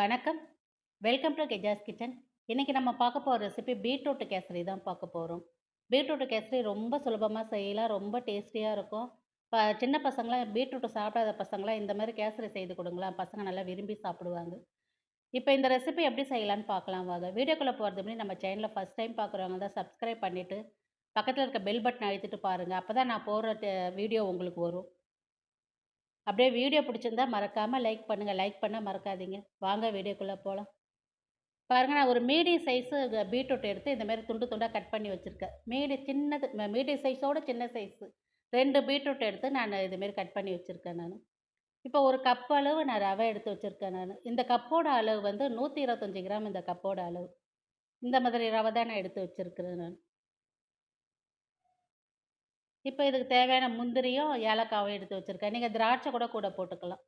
வணக்கம். Welcome to கெஜாஸ் kitchen. இன்றைக்கி நம்ம பார்க்க போகிற ரெசிபி பீட்ரூட் கேசரி தான் பார்க்க போகிறோம் பீட்ரூட் கேசரி ரொம்ப சுலபமாக செய்யலாம். ரொம்ப டேஸ்டியாக இருக்கும். ப சின்ன பசங்களாம் பீட்ரூட்டை சாப்பிடாத பசங்களாம் இந்த மாதிரி கேசரி செய்து குடுங்களேன். பசங்க நல்லா விரும்பி சாப்பிடுவாங்க. இப்போ இந்த ரெசிபி எப்படி செய்யலான்னு பார்க்கலாம் வாங்க. வீடியோக்குள்ளே போகிறது முன்னாடி நம்ம சேனலில் ஃபர்ஸ்ட் டைம் பார்க்குறவங்க தான் சப்ஸ்கிரைப் பண்ணிவிட்டு பக்கத்தில் இருக்க பெல் பட்டன் அழுத்திட்டு அப்போ தான் நான் போடுற வீடியோ உங்களுக்கு வரும். அப்படியே வீடியோ பிடிச்சிருந்தா மறக்காமல் லைக் பண்ணுங்கள் லைக் பண்ணால் மறக்காதீங்க. வாங்க வீடியோக்குள்ளே போகலாம் பாருங்கள் நான் ஒரு மீடியம் சைஸு பீட்ரூட் எடுத்து இந்தமாரி துண்டு துண்டாக கட் பண்ணி வச்சுருக்கேன் மீடி சின்னது மீடியம் சைஸோட சின்ன சைஸு. ரெண்டு பீட்ரூட் எடுத்து நான் இதுமாரி கட் பண்ணி வச்சுருக்கேன் நான் இப்போ ஒரு கப் அளவு நான் ரவை எடுத்து வச்சுருக்கேன் நான் இந்த கப்போட அளவு வந்து 125 கிராம் இந்த கப்போட அளவு. இந்த மாதிரி ரவை தான் நான் எடுத்து வச்சுருக்கிறேன் நான். இப்போ இதுக்கு தேவையான முந்திரியும், ஏலக்காவும் எடுத்து வச்சுருக்கேன் நீங்கள் திராட்சை கூட கூட போட்டுக்கலாம்.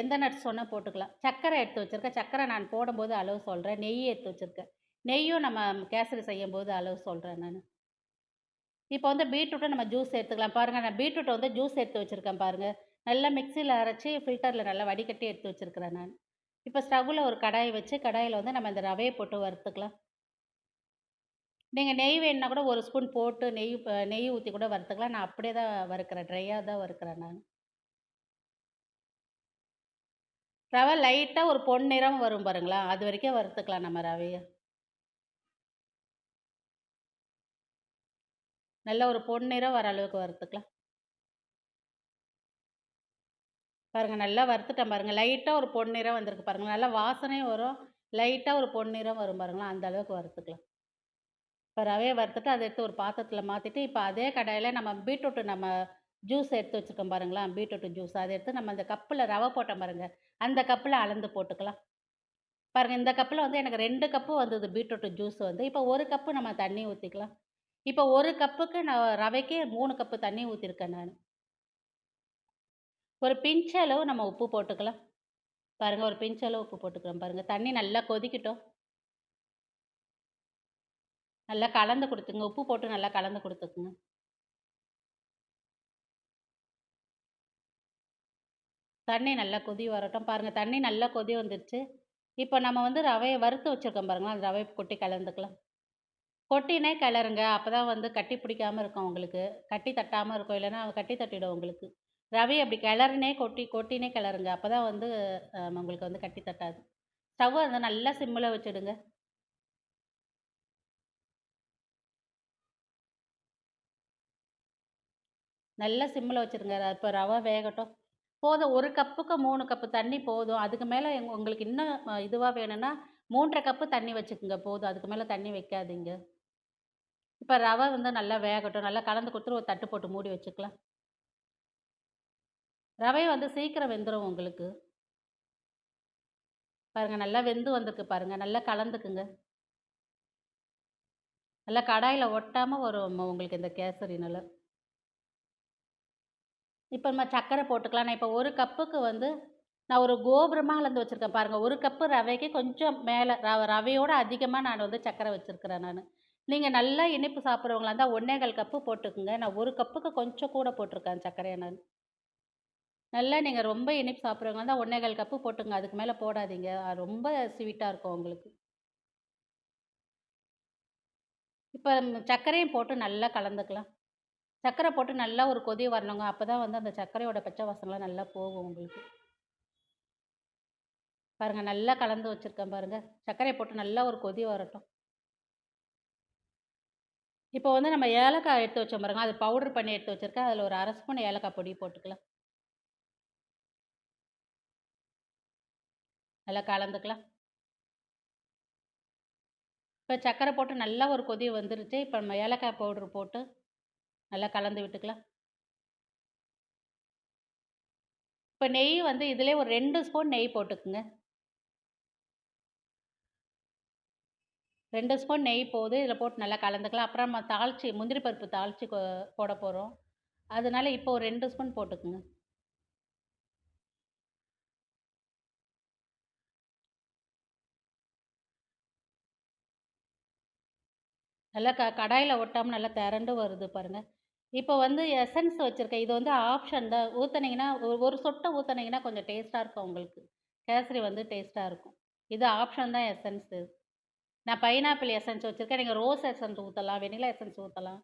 எந்த நட்ஸ் சொன்னால் போட்டுக்கலாம். சர்க்கரை எடுத்து வச்சுருக்கேன் சர்க்கரை நான் போடும்போது அளவு சொல்கிறேன் நெய் எடுத்து வச்சுருக்கேன் நெய்யும் நம்ம கேசரி செய்யும்போது அளவு சொல்கிறேன் நான் இப்போ வந்து பீட்ரூட்டை நம்ம ஜூஸ் எடுத்துக்கலாம். பாருங்கள் நான் பீட்ரூட்டை வந்து ஜூஸ் எடுத்து வச்சுருக்கேன் பாருங்கள் நல்லா மிக்சியில் அரைச்சி ஃபில்டரில் நல்லா வடிகட்டி எடுத்து வச்சுருக்கிறேன் நான். இப்போ ஸ்டவ்வில் ஒரு கடாயை வச்சு, கடாயில் வந்து நம்ம இந்த ரவையை போட்டு வறுத்துக்கலாம். நீங்கள் நெய் வேணுன்னா கூட ஒரு ஸ்பூன் போட்டு நெய் நெய் ஊற்றி கூட வறுத்துக்கலாம். நான் அப்படியே தான் வறுக்கிறேன். ட்ரையாக தான் வறுக்கிறேன் நான். ரவை லைட்டாக ஒரு பொன்னிறம் வரும் பாருங்களா, அது வரைக்கும் வறுத்துக்கலாம் நம்ம ரவையை நல்ல ஒரு பொன்னிறம் வர அளவுக்கு வறுத்துக்கலாம். பாருங்கள் நல்லா வறுத்துட்டேன் பாருங்கள் லைட்டாக ஒரு பொன்னிறம் வந்திருக்கு பாருங்கள் நல்லா வாசனையும் வரும். லைட்டாக ஒரு பொன்னிறம் வரும் பாருங்களேன், அந்த அளவுக்கு வறுத்துக்கலாம். இப்போ ரவையை வறுத்துட்டு அதை எடுத்து ஒரு பாத்திரத்தில் மாற்றிட்டு இப்போ அதே கடையில் நம்ம பீட்ரூட் நம்ம ஜூஸ் எடுத்து வச்சுருக்கோம் பாருங்களா, பீட்ரூட் ஜூஸ் அதை எடுத்து நம்ம அந்த கப்பில் ரவை போட்டோம் பாருங்க, அந்த கப்பில் அளந்து போட்டுக்கலாம். பாருங்கள் இந்த கப்பில் வந்து எனக்கு ரெண்டு கப்பு வந்தது பீட்ரூட் ஜூஸ் வந்து. இப்போ ஒரு கப்பு நம்ம தண்ணி ஊற்றிக்கலாம் இப்போ ஒரு கப்புக்கு நான் ரவைக்கு மூணு கப்பு தண்ணி ஊற்றிருக்கேன் நான் ஒரு பிஞ்சளவு நம்ம உப்பு போட்டுக்கலாம். பாருங்கள் ஒரு பிஞ்சளவு உப்பு போட்டுக்கிறோம் பாருங்கள் தண்ணி நல்லா கொதிக்கட்டும். நல்லா கலந்து கொடுத்துங்க உப்பு போட்டு நல்லா கலந்து கொடுத்துக்குங்க தண்ணி நல்லா கொதி வரட்டும். பாருங்கள் தண்ணி நல்லா கொதி வந்துடுச்சு இப்போ நம்ம வந்து ரவையை வறுத்து வச்சுருக்கோம் பாருங்களேன், அந்த ரவையை கொட்டி கலந்துக்கலாம். கொட்டினே கிளறுங்க. அப்பதான் வந்து கட்டி பிடிக்காம இருக்கும் உங்களுக்கு. கட்டி தட்டாமல் இருக்கும். இல்லைன்னா கட்டி தட்டிடும் உங்களுக்கு. ரவையை அப்படி கிளறினே கொட்டி கொட்டினே கிளறுங்க. அப்போ தான் வந்து உங்களுக்கு வந்து கட்டி தட்டாது. ஸ்டவ் வந்து நல்லா சிம்மில் வச்சுடுங்க. நல்லா சிம்மில் வச்சுருங்க. இப்போ ரவை வேகட்டும். போதும் ஒரு கப்புக்கு மூணு கப்பு தண்ணி போதும். அதுக்கு மேலே எங் உங்களுக்கு இன்னும் இதுவாக வேணும்னா 3 1/2 கப்பு தண்ணி வச்சுக்கோங்க போதும். அதுக்கு மேலே தண்ணி வைக்காதீங்க. இப்போ ரவை வந்து நல்லா வேகட்டும். நல்லா கலந்து குடுத்துட்டு ஒரு தட்டு போட்டு மூடி வச்சுக்கலாம். ரவை வந்து சீக்கிரம் வெந்துடும் உங்களுக்கு. பாருங்கள் நல்லா வெந்து வந்திருக்கு பாருங்கள் நல்லா கலந்துக்குங்க. நல்லா கடாயில் ஒட்டாமல் வரும் உங்களுக்கு இந்த கேசரி நல்லா. இப்போ நம்ம சர்க்கரை போட்டுக்கலாம். நான் இப்போ ஒரு கப்புக்கு வந்து நான் ஒரு கோபுரமாக அளந்து வச்சிருக்கேன் பாருங்கள் ஒரு கப்பு ரவைக்கு கொஞ்சம் மேலே ரவ ரவையோட அதிகமாக நான் வந்து சர்க்கரை வச்சுருக்கிறேன் நான் நீங்கள் நல்லா இனிப்பு சாப்பிட்றவங்களா இருந்தால் 1 1/4 கப்பு போட்டுக்கங்க. நான் ஒரு கப்புக்கு கொஞ்சம் கூட போட்டிருக்கேன் சர்க்கரையை நான் நல்லா நீங்கள் ரொம்ப இனிப்பு சாப்பிட்றவங்களா இருந்தால் 1 1/4 கப்பு போட்டுங்க அதுக்கு மேலே போடாதீங்க. அது ரொம்ப ஸ்வீட்டாக இருக்கும் உங்களுக்கு. இப்போ சர்க்கரையும் போட்டு நல்லா கலந்துக்கலாம். சர்க்கரை போட்டு நல்லா ஒரு கொதி வரணுங்க. அப்போ தான் வந்து அந்த சர்க்கரையோட பச்சை வாசனைலாம் நல்லா போகும் உங்களுக்கு. பாருங்கள் நல்லா கலந்து வச்சுருக்கேன் பாருங்கள் சர்க்கரையை போட்டு நல்லா ஒரு கொதி வரட்டும். இப்போ வந்து நம்ம ஏலக்காய் எடுத்து வச்சோம் பாருங்கள் அது பவுடர் பண்ணி எடுத்து வச்சிருக்கேன். அதில் ஒரு அரை ஸ்பூன் ஏலக்காய் பொடி போட்டுக்கலாம். நல்லா கலந்துக்கலாம். இப்போ சர்க்கரை போட்டு நல்லா ஒரு கொதி வந்துருச்சு. இப்போ நம்ம ஏலக்காய் பவுடர் போட்டு நல்லா கலந்து விட்டுக்கலாம். இப்போ நெய் வந்து இதிலே ஒரு ரெண்டு ஸ்பூன் நெய் போட்டுக்குங்க ரெண்டு ஸ்பூன் நெய் போகுது இதில் போட்டு நல்லா கலந்துக்கலாம். அப்புறம் நம்ம முந்திரி பருப்பு தாளித்து போட போகிறோம் அதனால இப்போ ஒரு ரெண்டு ஸ்பூன் போட்டுக்குங்க நல்லா க கடாயில் ஒட்டாமல் நல்லா திரண்டு வருது பாருங்கள் இப்போ வந்து எசன்ஸ் வச்சுருக்கேன் இது வந்து ஆப்ஷன் தான். ஊற்றுனீங்கன்னா ஒரு சொட்டை ஊற்றுனீங்கன்னா கொஞ்சம் டேஸ்ட்டாக இருக்கும் உங்களுக்கு. கேசரி வந்து டேஸ்ட்டாக இருக்கும். இது ஆப்ஷன் தான் எசன்ஸு. நான் பைனாப்பிள் எசன்ஸ் வச்சுருக்கேன் நீங்கள் ரோஸ் எசன்ஸ் ஊற்றலாம் வெண்ணிலா எசன்ஸ் ஊற்றலாம்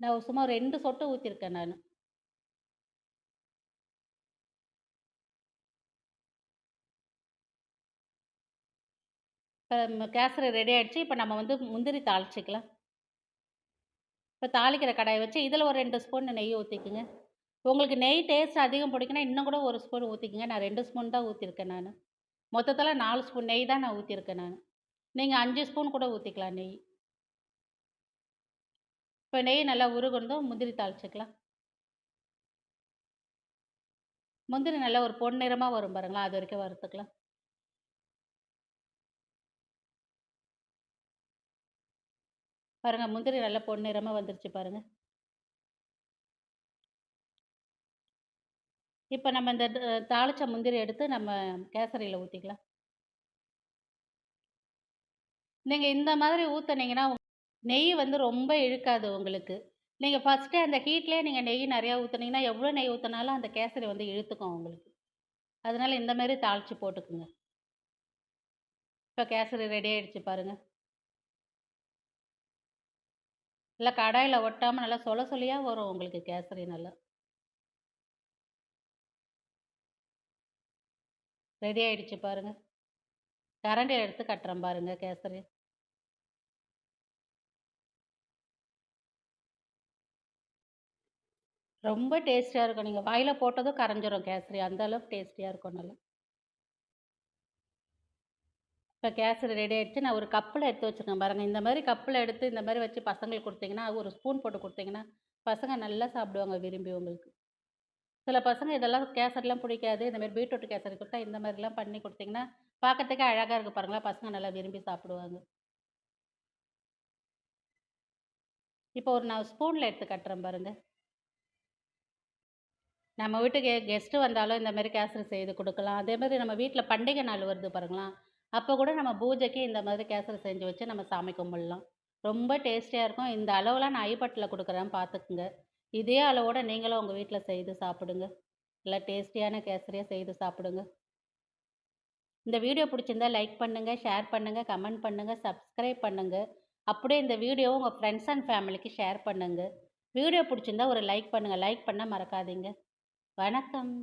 நான் சும்மா ரெண்டு சொட்டு ஊற்றிருக்கேன் நான் கேசரி ரெடி ஆகிடுச்சு இப்போ நம்ம வந்து முந்திரி தாளிச்சிக்கலாம் இப்போ தாளிக்கிற கடாயை வச்சு இதில் ஒரு ரெண்டு ஸ்பூன் நெய் ஊற்றிக்குங்க உங்களுக்கு நெய் டேஸ்ட் அதிகம் பிடிக்குன்னா இன்னும் கூட ஒரு ஸ்பூன் ஊற்றிக்குங்க நான் ரெண்டு ஸ்பூன் தான் ஊற்றிருக்கேன் நான். மொத்தத்தில் நாலு ஸ்பூன் நெய் தான் நான் ஊற்றிருக்கேன் நான். நீங்கள் அஞ்சு ஸ்பூன் கூட ஊற்றிக்கலாம் நெய். இப்போ நெய் நல்லா உருகுனதும் முந்திரி தாளிச்சிக்கலாம். முந்திரி நல்லா ஒரு பொன்னிறமாக வரும் பாருங்களா அது வரைக்கும் வறுத்துக்கலாம். பாருங்கள் முந்திரி நல்லா பொன்னிறமாக வந்துருச்சு பாருங்கள் இப்போ நம்ம இந்த தாளித்த தாளிச்ச முந்திரி எடுத்து நம்ம கேசரியில் ஊற்றிக்கலாம் நீங்கள் இந்த மாதிரி ஊற்றுனீங்கன்னா நெய் வந்து ரொம்ப இழுக்காது உங்களுக்கு. நீங்கள் ஃபர்ஸ்ட்டே அந்த ஹீட்லேயே நீங்கள் நெய் நிறையா ஊற்றுனீங்கன்னா எவ்வளோ நெய் ஊற்றினாலும் அந்த கேசரி வந்து இழுத்துக்கும் உங்களுக்கு. அதனால இந்தமாரி தாளித்து போட்டுக்குங்க. இப்போ கேசரி ரெடி ஆகிடுச்சு பாருங்கள் இல்லை கடாயில் ஒட்டாமல் நல்லா சொல சொல்லியாக வரும் உங்களுக்கு கேசரி நல்லா. ரெடி ஆயிடுச்சு பாருங்க. கரண்டியில எடுத்து கட்டுறேன் பாருங்க கேசரி. ரொம்ப டேஸ்டியாக இருக்கும். நீங்கள் வாயில் போட்டதும் கரைஞ்சிரும் கேசரி. அந்தளவுக்கு டேஸ்டியாக இருக்கும் நல்லா. இப்போ கேசரி ரெடி ஆகிடுச்சு நான் ஒரு கப்பில் எடுத்து வச்சிருக்கேன் பாருங்கள் இந்த மாதிரி கப்பில் எடுத்து இந்த மாதிரி வச்சு பசங்களுக்கு கொடுத்தீங்கன்னா ஒரு ஸ்பூன் போட்டு கொடுத்தீங்கன்னா பசங்க நல்லா சாப்பிடுவாங்க விரும்பி உங்களுக்கு. சில பசங்க இதெல்லாம் கேசரிலாம் பிடிக்காது. இந்த மாதிரி பீட்ரூட் கேசரி கொடுத்தா இந்த மாதிரிலாம் பண்ணி கொடுத்தீங்கன்னா பார்க்கறதுக்கே அழகாக இருக்குது பாருங்களா பசங்க நல்லா விரும்பி சாப்பிடுவாங்க. இப்போ ஒரு நான் ஸ்பூனில் எடுத்து கட்டுறேன் பாருங்க. நம்ம வீட்டுக்கு கெஸ்ட்டு வந்தாலும் இந்த மாதிரி கேசரி செய்து கொடுக்கலாம் அதே மாதிரி நம்ம வீட்டில் பண்டிகை நாள் வருது பாருங்களேன். அப்போ கூட நம்ம பூஜைக்கு இந்த மாதிரி கேசரி செஞ்சு வச்சு நம்ம சாமி கும்பிடலாம். ரொம்ப டேஸ்டியாக இருக்கும். இந்த அளவுலாம் நான் ஐப்பட்டில் கொடுக்குறேன் பார்த்துக்குங்க. இதே அளவோட நீங்களும் உங்கள் வீட்டில் செய்து சாப்பிடுங்க. நல்லா டேஸ்டியான கேசரியாக செய்து சாப்பிடுங்க. இந்த வீடியோ பிடிச்சிருந்தா லைக் பண்ணுங்கள் ஷேர் பண்ணுங்கள் கமெண்ட் பண்ணுங்கள் சப்ஸ்கிரைப் பண்ணுங்கள் அப்படியே இந்த வீடியோவை உங்கள் ஃப்ரெண்ட்ஸ் அண்ட் ஃபேமிலிக்கு ஷேர் பண்ணுங்கள் வீடியோ பிடிச்சிருந்தா ஒரு லைக் பண்ணுங்கள் லைக் பண்ண மறக்காதீங்க. வணக்கம்.